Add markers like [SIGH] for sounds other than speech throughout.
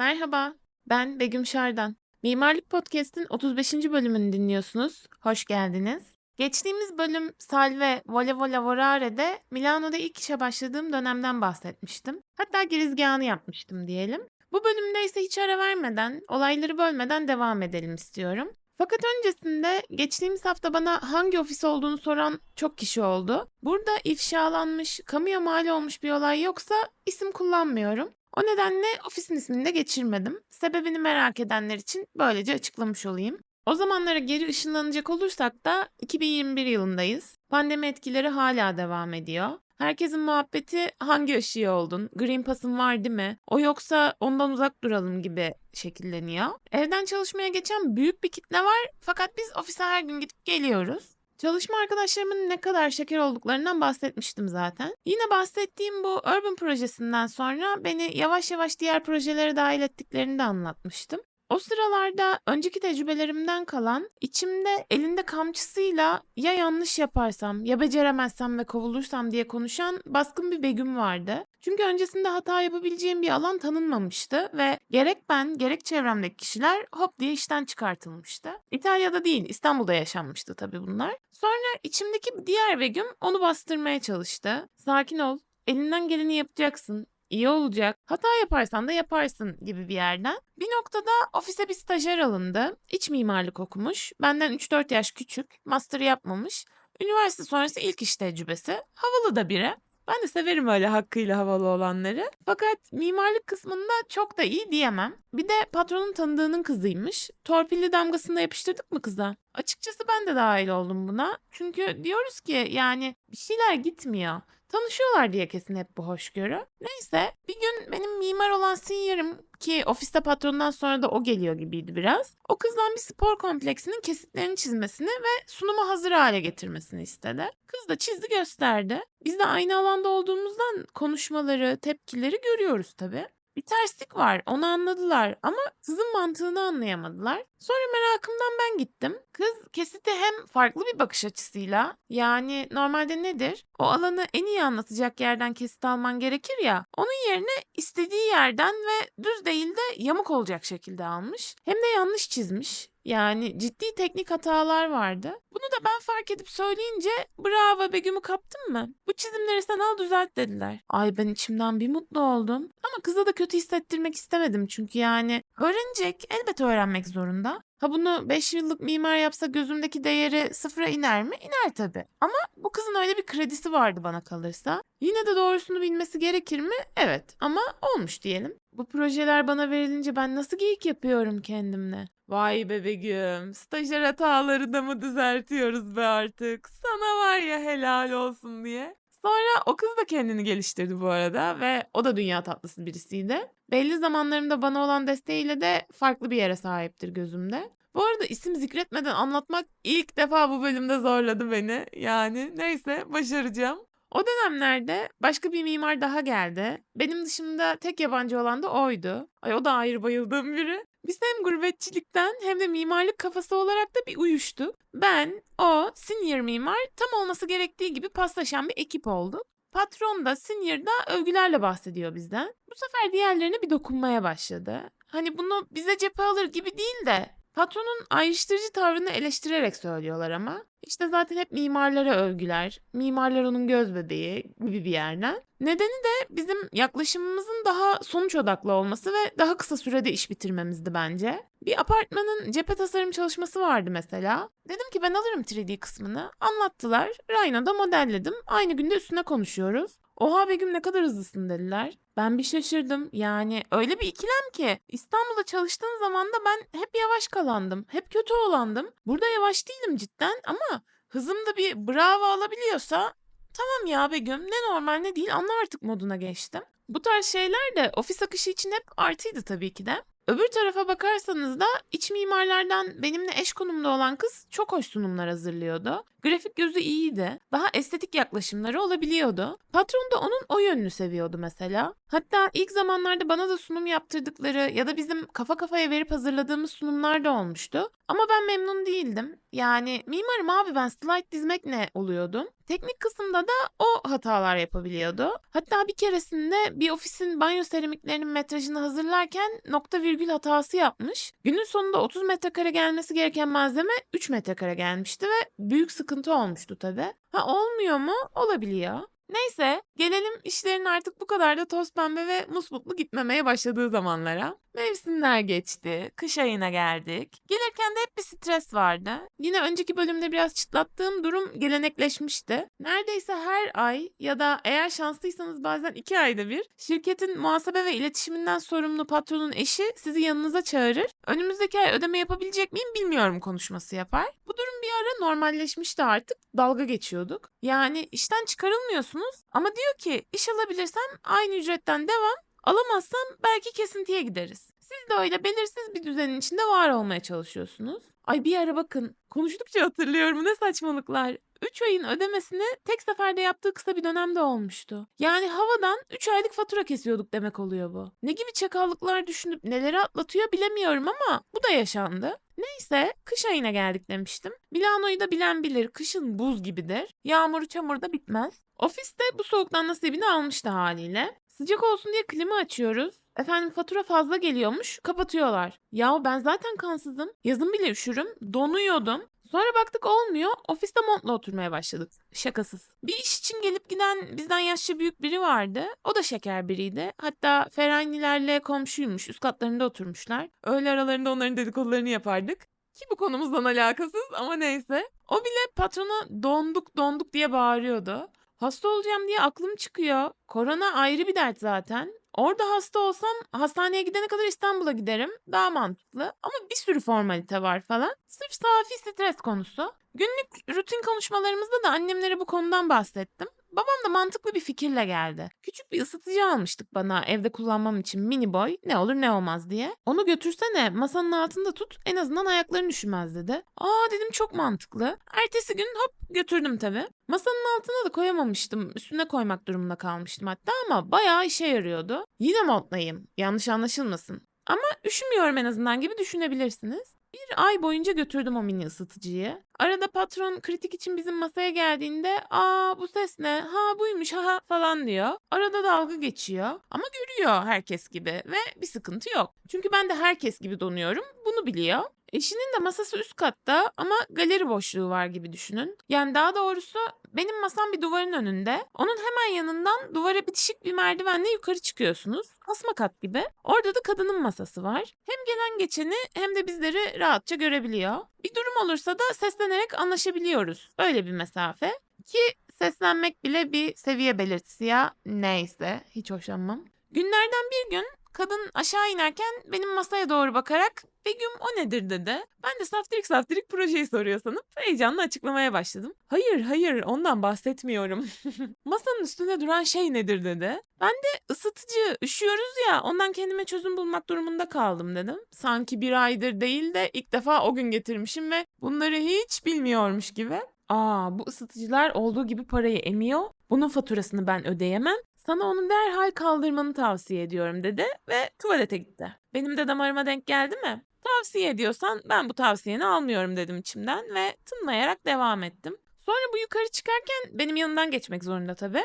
Merhaba, ben Begüm Şardan. Mimarlık Podcast'in 35. bölümünü dinliyorsunuz. Hoş geldiniz. Geçtiğimiz bölüm Salve Volevo Lavorare'de Milano'da ilk işe başladığım dönemden bahsetmiştim. Hatta girizgahını yapmıştım diyelim. Bu bölümde ise hiç ara vermeden, olayları bölmeden devam edelim istiyorum. Fakat öncesinde geçtiğimiz hafta bana hangi ofis olduğunu soran çok kişi oldu. Burada ifşalanmış, kamuya mal olmuş bir olay yoksa isim kullanmıyorum. O nedenle ofisin ismini de geçirmedim. Sebebini merak edenler için böylece açıklamış olayım. O zamanlara geri ışınlanacak olursak da 2021 yılındayız. Pandemi etkileri hala devam ediyor. Herkesin muhabbeti hangi aşıyı oldun, Green Pass'ın var değil mi, o yoksa ondan uzak duralım gibi şekilleniyor. Evden çalışmaya geçen büyük bir kitle var fakat biz ofise her gün gidip geliyoruz. Çalışma arkadaşlarımın ne kadar şeker olduklarından bahsetmiştim zaten. Yine bahsettiğim bu Urban projesinden sonra beni yavaş yavaş diğer projelere dahil ettiklerini de anlatmıştım. O sıralarda önceki tecrübelerimden kalan, içimde elinde kamçısıyla ya yanlış yaparsam, ya beceremezsem ve kovulursam diye konuşan baskın bir Begüm vardı. Çünkü öncesinde hata yapabileceğim bir alan tanınmamıştı ve gerek ben gerek çevremdeki kişiler hop diye işten çıkartılmıştı. İtalya'da değil İstanbul'da yaşanmıştı tabii bunlar. Sonra içimdeki diğer Begüm onu bastırmaya çalıştı. Sakin ol, elinden geleni yapacaksın iyi olacak. Hata yaparsan da yaparsın gibi bir yerden. Bir noktada ofise bir stajyer alındı. İç mimarlık okumuş. Benden 3-4 yaş küçük. Master yapmamış. Üniversite sonrası ilk iş tecrübesi. Havalı da biri. Ben de severim öyle hakkıyla havalı olanları. Fakat mimarlık kısmında çok da iyi diyemem. Bir de patronun tanıdığının kızıymış. Torpilli damgasını da yapıştırdık mı kıza? Açıkçası ben de dahil oldum buna. Çünkü diyoruz ki yani bir şeyler gitmiyor. Tanışıyorlar diye kesin hep bu hoşgörü. Neyse bir gün benim mimar olan senior'ım ki ofiste patrondan sonra da o geliyor gibiydi biraz. O kızdan bir spor kompleksinin kesitlerini çizmesini ve sunumu hazır hale getirmesini istedi. Kız da çizdi gösterdi. Biz de aynı alanda olduğumuzdan konuşmaları, tepkileri görüyoruz tabii. Bir terslik var onu anladılar ama kızın mantığını anlayamadılar. Sonra merakımdan ben gittim. Kız kesiti hem farklı bir bakış açısıyla yani normalde nedir? O alanı en iyi anlatacak yerden kesit alman gerekir ya. Onun yerine istediği yerden ve düz değil de yamuk olacak şekilde almış. Hem de yanlış çizmiş. Yani ciddi teknik hatalar vardı. Bunu da ben fark edip söyleyince bravo Begüm'ü kaptın mı? Bu çizimleri sen al düzelt dediler. Ay ben içimden bir mutlu oldum. Ama kıza da kötü hissettirmek istemedim çünkü yani öğrenecek elbet öğrenmek zorunda. Ha bunu 5 yıllık mimar yapsa gözümdeki değeri sıfıra iner mi? İner tabii. Ama bu kızın öyle bir kredisi vardı bana kalırsa. Yine de doğrusunu bilmesi gerekir mi? Evet ama olmuş diyelim. Bu projeler bana verilince ben nasıl geyik yapıyorum kendimle. Vay be Begüm, stajyer hataları da mı düzeltiyoruz be artık? Sana var ya helal olsun diye. Sonra o kız da kendini geliştirdi bu arada ve o da dünya tatlısı birisiydi. Belli zamanlarımda bana olan desteğiyle de farklı bir yere sahiptir gözümde. Bu arada isim zikretmeden anlatmak ilk defa bu bölümde zorladı beni. Yani neyse başaracağım. O dönemlerde başka bir mimar daha geldi. Benim dışımda tek yabancı olan da oydu. Ay o da ayrı bayıldığım biri. Biz hem gurbetçilikten hem de mimarlık kafası olarak da bir uyuştuk. Ben, o, senior mimar tam olması gerektiği gibi paslaşan bir ekip olduk. Patron da senior da övgülerle bahsediyor bizden. Bu sefer diğerlerine bir dokunmaya başladı. Hani bunu bize cephe alır gibi değil de patronun ayrıştırıcı tavrını eleştirerek söylüyorlar ama. İşte zaten hep mimarlara övgüler, mimarlar onun göz bebeği gibi bir yerden. Nedeni de bizim yaklaşımımızın daha sonuç odaklı olması ve daha kısa sürede iş bitirmemizdi bence. Bir apartmanın cephe tasarım çalışması vardı mesela. Dedim ki ben alırım 3D kısmını. Anlattılar. Rhino'da modelledim. Aynı günde üstüne konuşuyoruz. Oha Begüm ne kadar hızlısın dediler. Ben bir şaşırdım. Yani öyle bir ikilem ki İstanbul'da çalıştığım zaman da ben hep yavaş kalandım. Hep kötü olandım. Burada yavaş değilim cidden ama hızım da bir bravo alabiliyorsa tamam ya Begüm ne normal ne değil anla artık moduna geçtim. Bu tarz şeyler de ofis akışı için hep artıydı tabii ki de. Öbür tarafa bakarsanız da iç mimarlardan benimle eş konumda olan kız çok hoş sunumlar hazırlıyordu. Grafik gözü iyiydi. Daha estetik yaklaşımları olabiliyordu. Patron da onun o yönünü seviyordu mesela. Hatta ilk zamanlarda bana da sunum yaptırdıkları ya da bizim kafa kafaya verip hazırladığımız sunumlar da olmuştu. Ama ben memnun değildim. Yani mimarım abi ben slide dizmek ne oluyordum. Teknik kısımda da o hatalar yapabiliyordu. Hatta bir keresinde bir ofisin banyo seramiklerinin metrajını hazırlarken nokta virgül hatası yapmış. Günün sonunda 30 metrekare gelmesi gereken malzeme 3 metrekare gelmişti ve büyük sıkıntı olmuştu tabii. Ha olmuyor mu? Olabiliyor. Neyse gelelim işlerin artık bu kadar da toz pembe ve musmutlu gitmemeye başladığı zamanlara. Mevsimler geçti, kış ayına geldik. Gelirken de hep bir stres vardı. Yine önceki bölümde biraz çıtlattığım durum gelenekleşmişti. Neredeyse her ay ya da eğer şanslıysanız bazen iki ayda bir şirketin muhasebe ve iletişiminden sorumlu patronun eşi sizi yanınıza çağırır. Önümüzdeki ay ödeme yapabilecek miyim bilmiyorum konuşması yapar. Bu durum bir ara normalleşmişti artık. Dalga geçiyorduk. Yani işten çıkarılmıyorsunuz ama diyor ki iş alabilirsem aynı ücretten devam Alamazsam belki kesintiye gideriz. Siz de öyle belirsiz bir düzenin içinde var olmaya çalışıyorsunuz. Ay bir ara bakın konuştukça [LAUGHS] hatırlıyorum ne saçmalıklar. 3 ayın ödemesini tek seferde yaptığı kısa bir dönemde olmuştu. Yani havadan 3 aylık fatura kesiyorduk demek oluyor bu. Ne gibi çakallıklar düşünüp neleri atlatıyor bilemiyorum ama bu da yaşandı. Neyse kış ayına geldik demiştim. Milano'yu da bilen bilir kışın buz gibidir. Yağmur çamur da bitmez. Ofiste bu soğuktan nasibini almıştı haliyle. Sıcak olsun diye klima açıyoruz. Efendim fatura fazla geliyormuş, kapatıyorlar. Yahu ben zaten kansızım. Yazın bile üşürüm, donuyordum. Sonra baktık olmuyor, ofiste montla oturmaya başladık. Şakasız. Bir iş için gelip giden bizden yaşça büyük biri vardı. O da şeker biriydi. Hatta Ferhanilerle komşuymuş, üst katlarında oturmuşlar. Öğle aralarında onların dedikodularını yapardık. Ki bu konumuzdan alakasız ama neyse. O bile patrona donduk donduk diye bağırıyordu. Hasta olacağım diye aklım çıkıyor. Korona ayrı bir dert zaten. Orada hasta olsam hastaneye gidene kadar İstanbul'a giderim. Daha mantıklı. Ama bir sürü formalite var falan. Sırf safi stres konusu. Günlük rutin konuşmalarımızda da annemlere bu konudan bahsettim. Babam da mantıklı bir fikirle geldi. Küçük bir ısıtıcı almıştık bana evde kullanmam için mini boy ne olur ne olmaz diye. Onu götürsene masanın altında tut en azından ayakların üşümez dedi. Aa dedim çok mantıklı. Ertesi gün hop götürdüm tabii. Masanın altına da koyamamıştım. Üstüne koymak durumunda kalmıştım hatta ama bayağı işe yarıyordu. Yine montlayayım yanlış anlaşılmasın. Ama üşümüyorum en azından gibi düşünebilirsiniz. Bir ay boyunca götürdüm o mini ısıtıcıyı. Arada patron kritik için bizim masaya geldiğinde ''Aa bu ses ne? Ha buymuş ha falan diyor. Arada dalga geçiyor ama görüyor herkes gibi ve bir sıkıntı yok. Çünkü ben de herkes gibi donuyorum. Bunu biliyor. Eşinin de masası üst katta ama galeri boşluğu var gibi düşünün. Yani daha doğrusu benim masam bir duvarın önünde. Onun hemen yanından duvara bitişik bir merdivenle yukarı çıkıyorsunuz. Asma kat gibi. Orada da kadının masası var. Hem gelen geçeni hem de bizleri rahatça görebiliyor. Bir durum olursa da seslenerek anlaşabiliyoruz. Öyle bir mesafe. Ki seslenmek bile bir seviye belirtisi ya. Neyse hiç hoşlanmam. Günlerden bir gün kadın aşağı inerken benim masaya doğru bakarak Begüm o nedir dedi. Ben de saftirik saftirik projeyi soruyor sanıp heyecanla açıklamaya başladım. Hayır hayır ondan bahsetmiyorum. [LAUGHS] Masanın üstünde duran şey nedir dedi. Ben de ısıtıcı üşüyoruz ya ondan kendime çözüm bulmak durumunda kaldım dedim. Sanki bir aydır değil de ilk defa o gün getirmişim ve bunları hiç bilmiyormuş gibi. Aa bu ısıtıcılar olduğu gibi parayı emiyor. Bunun faturasını ben ödeyemem. Sana onu derhal kaldırmanı tavsiye ediyorum dedi ve tuvalete gitti. Benim de damarıma denk geldi mi? Tavsiye ediyorsan ben bu tavsiyeni almıyorum dedim içimden ve tınlayarak devam ettim. Sonra bu yukarı çıkarken benim yanından geçmek zorunda tabii.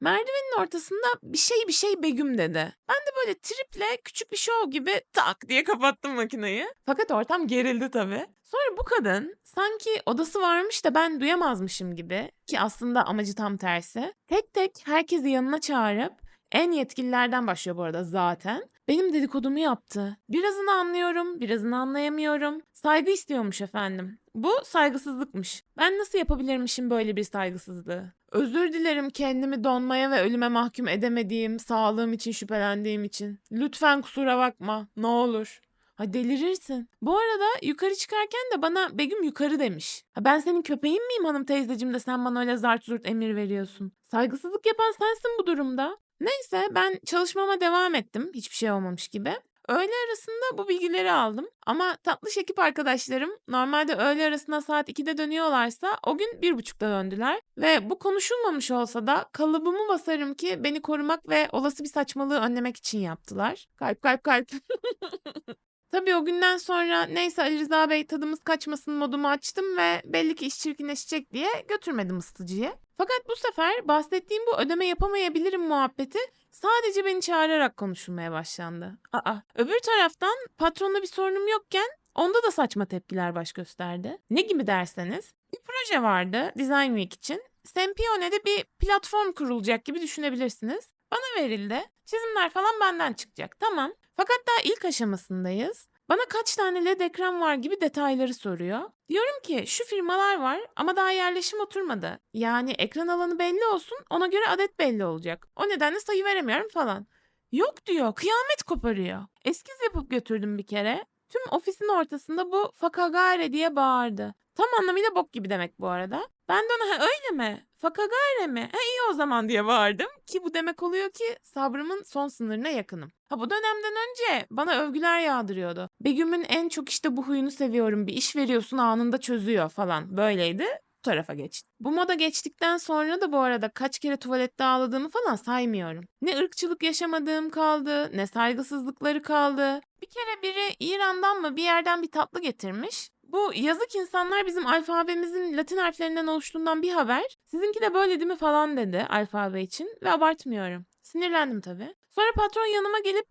Merdivenin ortasında bir şey bir şey Begüm dedi. Ben de böyle triple küçük bir şov gibi tak diye kapattım makineyi. Fakat ortam gerildi tabii. Sonra bu kadın sanki odası varmış da ben duyamazmışım gibi ki aslında amacı tam tersi. Tek tek herkesi yanına çağırıp en yetkililerden başlıyor bu arada zaten. Benim dedikodumu yaptı. Birazını anlıyorum, birazını anlayamıyorum. Saygı istiyormuş efendim. Bu saygısızlıkmış. Ben nasıl yapabilirmişim böyle bir saygısızlığı? Özür dilerim kendimi donmaya ve ölüme mahkum edemediğim, sağlığım için şüphelendiğim için. Lütfen kusura bakma, ne olur. Ha delirirsin. Bu arada yukarı çıkarken de bana Begüm yukarı demiş. Ha ben senin köpeğin miyim hanım teyzeciğim de sen bana öyle zart zurt emir veriyorsun. Saygısızlık yapan sensin bu durumda. Neyse ben çalışmama devam ettim hiçbir şey olmamış gibi. Öğle arasında bu bilgileri aldım ama tatlış ekip arkadaşlarım normalde öğle arasında saat 2'de dönüyorlarsa o gün 1.30'da döndüler. Ve bu konuşulmamış olsa da kalıbımı basarım ki beni korumak ve olası bir saçmalığı önlemek için yaptılar. Kalp kalp kalp. [LAUGHS] Tabii o günden sonra neyse Ali Rıza Bey tadımız kaçmasın modumu açtım ve belli ki iş çirkinleşecek diye götürmedim ısıtıcıya. Fakat bu sefer bahsettiğim bu ödeme yapamayabilirim muhabbeti sadece beni çağırarak konuşulmaya başlandı. Aa, öbür taraftan patronla bir sorunum yokken onda da saçma tepkiler baş gösterdi. Ne gibi derseniz bir proje vardı Design Week için. Sempione'de bir platform kurulacak gibi düşünebilirsiniz. Bana verildi. Çizimler falan benden çıkacak. Tamam. Fakat daha ilk aşamasındayız. Bana kaç tane led ekran var gibi detayları soruyor. Diyorum ki şu firmalar var ama daha yerleşim oturmadı. Yani ekran alanı belli olsun ona göre adet belli olacak. O nedenle sayı veremiyorum falan. Yok diyor kıyamet koparıyor. Eskiz yapıp götürdüm bir kere. Tüm ofisin ortasında bu fakagare diye bağırdı. Tam anlamıyla bok gibi demek bu arada. Ben de ona "Ha, öyle mi? Fakagare mi? Ha iyi o zaman diye bağırdım. Ki bu demek oluyor ki sabrımın son sınırına yakınım. Ha bu dönemden önce bana övgüler yağdırıyordu. Begüm'ün en çok işte bu huyunu seviyorum bir iş veriyorsun anında çözüyor falan böyleydi. Bu tarafa geçti. Bu moda geçtikten sonra da bu arada kaç kere tuvalette ağladığımı falan saymıyorum. Ne ırkçılık yaşamadığım kaldı, ne saygısızlıkları kaldı. Bir kere biri İran'dan mı bir yerden bir tatlı getirmiş. Bu yazık insanlar bizim alfabemizin Latin harflerinden oluştuğundan bir haber. Sizinki de böyle değil mi falan dedi alfabe için ve abartmıyorum. Sinirlendim tabii. Sonra patron yanıma gelip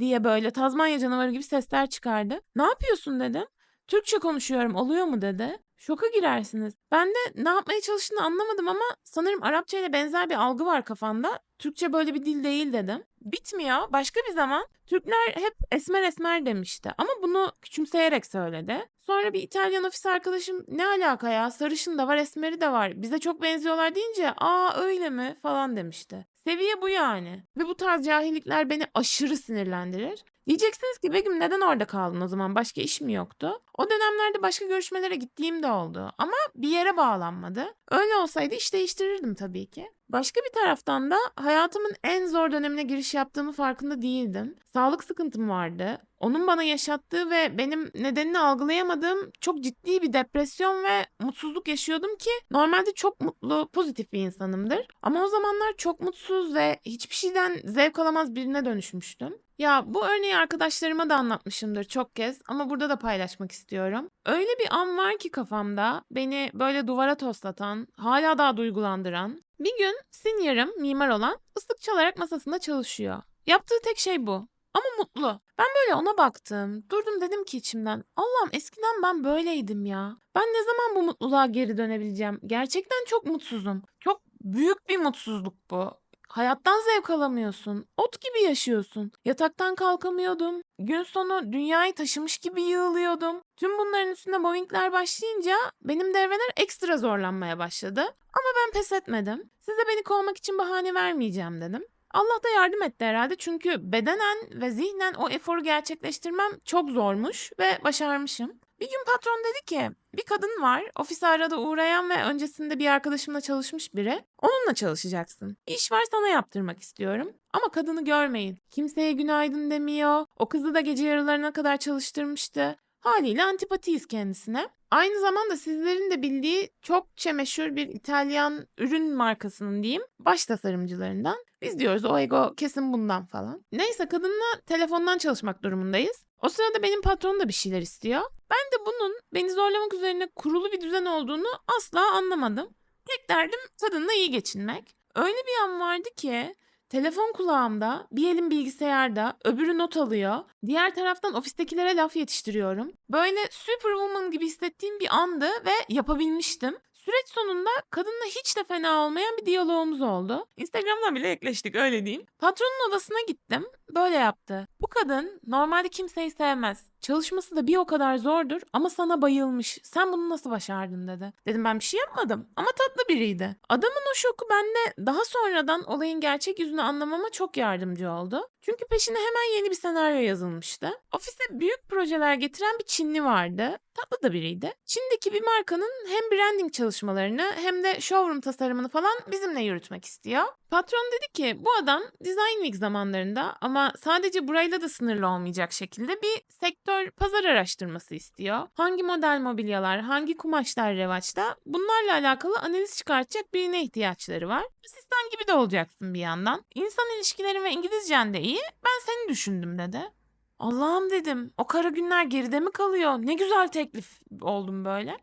diye böyle Tazmanya canavarı gibi sesler çıkardı. Ne yapıyorsun dedim. Türkçe konuşuyorum oluyor mu dedi. Şoka girersiniz. Ben de ne yapmaya çalıştığını anlamadım ama sanırım Arapça ile benzer bir algı var kafanda. Türkçe böyle bir dil değil dedim. Bitmiyor. Başka bir zaman Türkler hep esmer esmer demişti ama bunu küçümseyerek söyledi. Sonra bir İtalyan ofis arkadaşım ne alaka ya sarışın da var esmeri de var bize çok benziyorlar deyince aa öyle mi falan demişti. Seviye bu yani. Ve bu tarz cahillikler beni aşırı sinirlendirir. Diyeceksiniz ki Begüm neden orada kaldın o zaman? Başka iş mi yoktu? O dönemlerde başka görüşmelere gittiğim de oldu. Ama bir yere bağlanmadı. Öyle olsaydı iş değiştirirdim tabii ki. Başka bir taraftan da hayatımın en zor dönemine giriş yaptığımı farkında değildim. Sağlık sıkıntım vardı. Onun bana yaşattığı ve benim nedenini algılayamadığım çok ciddi bir depresyon ve mutsuzluk yaşıyordum ki normalde çok mutlu, pozitif bir insanımdır. Ama o zamanlar çok mutsuz ve hiçbir şeyden zevk alamaz birine dönüşmüştüm. Ya bu örneği arkadaşlarıma da anlatmışımdır çok kez ama burada da paylaşmak istiyorum. Öyle bir an var ki kafamda beni böyle duvara toslatan, hala daha duygulandıran. Bir gün senior'ım mimar olan ıslık çalarak masasında çalışıyor. Yaptığı tek şey bu. Ama mutlu. Ben böyle ona baktım. Durdum dedim ki içimden. Allah'ım eskiden ben böyleydim ya. Ben ne zaman bu mutluluğa geri dönebileceğim? Gerçekten çok mutsuzum. Çok büyük bir mutsuzluk bu. Hayattan zevk alamıyorsun. Ot gibi yaşıyorsun. Yataktan kalkamıyordum. Gün sonu dünyayı taşımış gibi yığılıyordum. Tüm bunların üstüne Boeing'ler başlayınca benim devreler ekstra zorlanmaya başladı. Ama ben pes etmedim. Size beni kovmak için bahane vermeyeceğim dedim. Allah da yardım etti herhalde çünkü bedenen ve zihnen o eforu gerçekleştirmem çok zormuş ve başarmışım. Bir gün patron dedi ki bir kadın var ofise arada uğrayan ve öncesinde bir arkadaşımla çalışmış biri. Onunla çalışacaksın. İş var sana yaptırmak istiyorum. Ama kadını görmeyin. Kimseye günaydın demiyor. O kızı da gece yarılarına kadar çalıştırmıştı. Haliyle antipatiyiz kendisine. Aynı zamanda sizlerin de bildiği çokça meşhur bir İtalyan ürün markasının diyeyim baş tasarımcılarından. Biz diyoruz o ego kesin bundan falan. Neyse kadınla telefondan çalışmak durumundayız. O sırada benim patron da bir şeyler istiyor. Ben de bunun beni zorlamak üzerine kurulu bir düzen olduğunu asla anlamadım. Tek derdim kadınla iyi geçinmek. Öyle bir an vardı ki telefon kulağımda, bir elim bilgisayarda, öbürü not alıyor. Diğer taraftan ofistekilere laf yetiştiriyorum. Böyle superwoman gibi hissettiğim bir andı ve yapabilmiştim. Süreç sonunda kadınla hiç de fena olmayan bir diyalogumuz oldu. Instagram'dan bile ekleştik öyle diyeyim. Patronun odasına gittim. Böyle yaptı. Bu kadın normalde kimseyi sevmez. Çalışması da bir o kadar zordur ama sana bayılmış. Sen bunu nasıl başardın dedi. Dedim ben bir şey yapmadım ama tatlı biriydi. Adamın o şoku bende daha sonradan olayın gerçek yüzünü anlamama çok yardımcı oldu. Çünkü peşine hemen yeni bir senaryo yazılmıştı. Ofise büyük projeler getiren bir Çinli vardı. Tatlı da biriydi. Çin'deki bir markanın hem branding çalışmalarını hem de showroom tasarımını falan bizimle yürütmek istiyor. Patron dedi ki bu adam Design Week zamanlarında ama sadece burayla da sınırlı olmayacak şekilde bir sektör pazar araştırması istiyor. Hangi model mobilyalar, hangi kumaşlar revaçta bunlarla alakalı analiz çıkartacak birine ihtiyaçları var. Asistan gibi de olacaksın bir yandan. İnsan ilişkilerin ve İngilizcen de iyi. Ben seni düşündüm dedi. Allah'ım dedim. O kara günler geride mi kalıyor? Ne güzel teklif oldum böyle.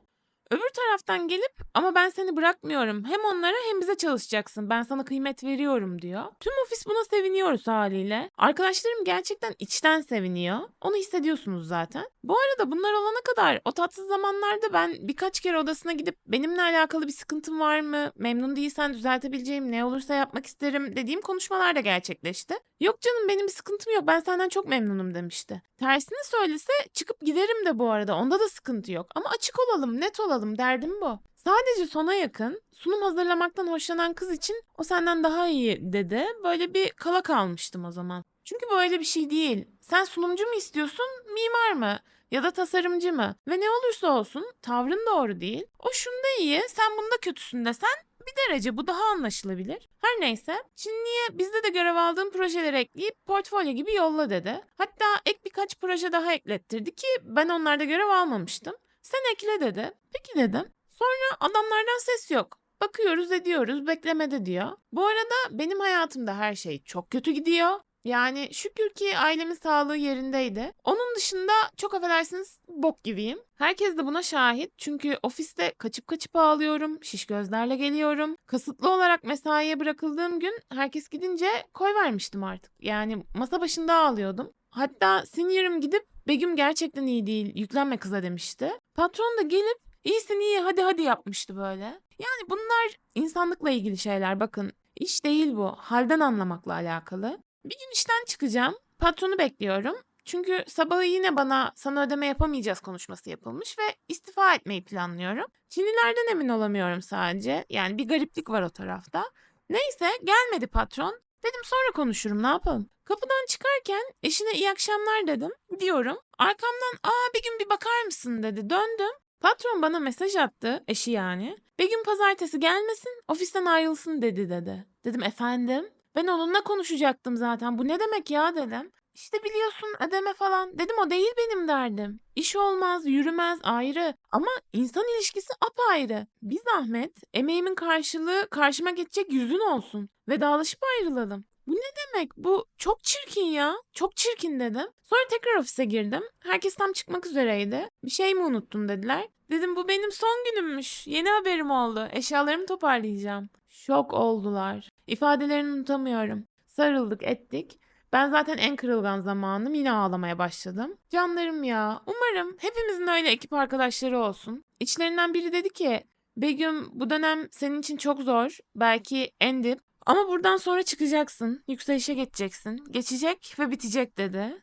Öbür taraftan gelip ama ben seni bırakmıyorum. Hem onlara hem bize çalışacaksın. Ben sana kıymet veriyorum diyor. Tüm ofis buna seviniyoruz haliyle. Arkadaşlarım gerçekten içten seviniyor. Onu hissediyorsunuz zaten. Bu arada bunlar olana kadar o tatsız zamanlarda ben birkaç kere odasına gidip benimle alakalı bir sıkıntım var mı? Memnun değilsen düzeltebileceğim ne olursa yapmak isterim dediğim konuşmalar da gerçekleşti. Yok canım benim bir sıkıntım yok ben senden çok memnunum demişti. Tersini söylese çıkıp giderim de bu arada onda da sıkıntı yok. Ama açık olalım net olalım derdim bu. Sadece sona yakın sunum hazırlamaktan hoşlanan kız için o senden daha iyi dedi. Böyle bir kala kalmıştım o zaman. Çünkü böyle bir şey değil. Sen sunumcu mu istiyorsun, mimar mı? Ya da tasarımcı mı? Ve ne olursa olsun tavrın doğru değil. O şunda iyi, sen bunda kötüsün desen bir derece bu daha anlaşılabilir. Her neyse Çinli'ye bizde de görev aldığım projeleri ekleyip portfolyo gibi yolla dedi. Hatta ek birkaç proje daha eklettirdi ki ben onlarda görev almamıştım. Sen ekle dedi. Peki dedim. Sonra adamlardan ses yok. Bakıyoruz ediyoruz beklemede diyor. Bu arada benim hayatımda her şey çok kötü gidiyor. Yani şükür ki ailemin sağlığı yerindeydi. Onun dışında çok affedersiniz bok gibiyim. Herkes de buna şahit. Çünkü ofiste kaçıp kaçıp ağlıyorum. Şiş gözlerle geliyorum. Kasıtlı olarak mesaiye bırakıldığım gün herkes gidince koy vermiştim artık. Yani masa başında ağlıyordum. Hatta senior'ım gidip Begüm gerçekten iyi değil yüklenme kıza demişti. Patron da gelip iyisin iyi hadi hadi yapmıştı böyle. Yani bunlar insanlıkla ilgili şeyler bakın. İş değil bu. Halden anlamakla alakalı. Bir gün işten çıkacağım. Patronu bekliyorum. Çünkü sabahı yine bana sana ödeme yapamayacağız konuşması yapılmış ve istifa etmeyi planlıyorum. Çinlilerden emin olamıyorum sadece. Yani bir gariplik var o tarafta. Neyse gelmedi patron. Dedim sonra konuşurum ne yapalım. Kapıdan çıkarken eşine iyi akşamlar dedim. Gidiyorum. Arkamdan aa bir gün bir bakar mısın dedi. Döndüm. Patron bana mesaj attı. Eşi yani. Bir gün pazartesi gelmesin ofisten ayrılsın dedi dedi. Dedim efendim. Ben onunla konuşacaktım zaten. Bu ne demek ya dedim. İşte biliyorsun ödeme falan. Dedim o değil benim derdim. İş olmaz, yürümez ayrı. Ama insan ilişkisi apayrı. Bir zahmet emeğimin karşılığı karşıma geçecek yüzün olsun. Vedalaşıp ayrılalım. Bu ne demek? Bu çok çirkin ya. Çok çirkin dedim. Sonra tekrar ofise girdim. Herkes tam çıkmak üzereydi. Bir şey mi unuttun dediler. Dedim bu benim son günümmüş. Yeni haberim oldu. Eşyalarımı toparlayacağım. Şok oldular. İfadelerini unutamıyorum. Sarıldık ettik. Ben zaten en kırılgan zamanım yine ağlamaya başladım. Canlarım ya umarım hepimizin öyle ekip arkadaşları olsun. İçlerinden biri dedi ki Begüm bu dönem senin için çok zor. Belki en dip. Ama buradan sonra çıkacaksın. Yükselişe geçeceksin. Geçecek ve bitecek dedi.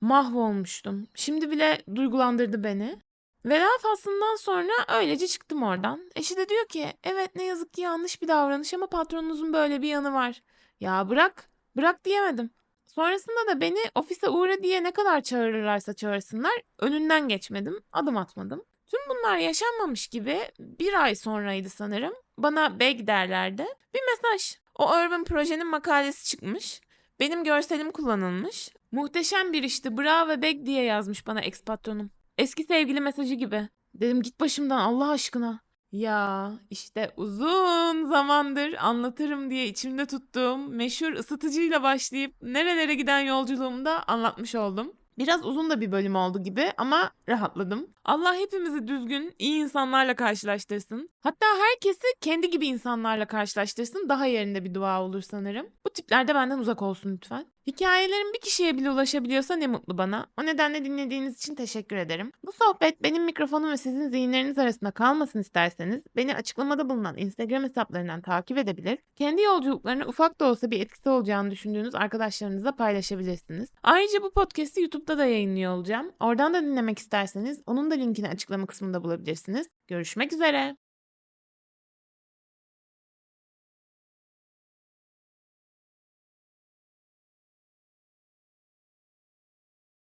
Mahvolmuştum. Şimdi bile duygulandırdı beni. Veda faslından sonra öylece çıktım oradan. Eşi de diyor ki evet ne yazık ki yanlış bir davranış ama patronunuzun böyle bir yanı var. Ya bırak, bırak diyemedim. Sonrasında da beni ofise uğra diye ne kadar çağırırlarsa çağırsınlar önünden geçmedim, adım atmadım. Tüm bunlar yaşanmamış gibi bir ay sonraydı sanırım. Bana beg derlerdi. Bir mesaj. O Urban projenin makalesi çıkmış. Benim görselim kullanılmış. Muhteşem bir işti bravo beg diye yazmış bana ex patronum. Eski sevgili mesajı gibi. Dedim git başımdan Allah aşkına. Ya işte uzun zamandır anlatırım diye içimde tuttuğum meşhur ısıtıcıyla başlayıp nerelere giden yolculuğumu da anlatmış oldum. Biraz uzun da bir bölüm oldu gibi ama rahatladım. Allah hepimizi düzgün, iyi insanlarla karşılaştırsın. Hatta herkesi kendi gibi insanlarla karşılaştırsın. Daha yerinde bir dua olur sanırım. Bu tipler de benden uzak olsun lütfen. Hikayelerim bir kişiye bile ulaşabiliyorsa ne mutlu bana. O nedenle dinlediğiniz için teşekkür ederim. Bu sohbet benim mikrofonum ve sizin zihinleriniz arasında kalmasın isterseniz beni açıklamada bulunan Instagram hesaplarından takip edebilir. Kendi yolculuklarına ufak da olsa bir etkisi olacağını düşündüğünüz arkadaşlarınızla paylaşabilirsiniz. Ayrıca bu podcast'i YouTube'da da yayınlıyor olacağım. Oradan da dinlemek isterseniz onun da linkini açıklama kısmında bulabilirsiniz. Görüşmek üzere.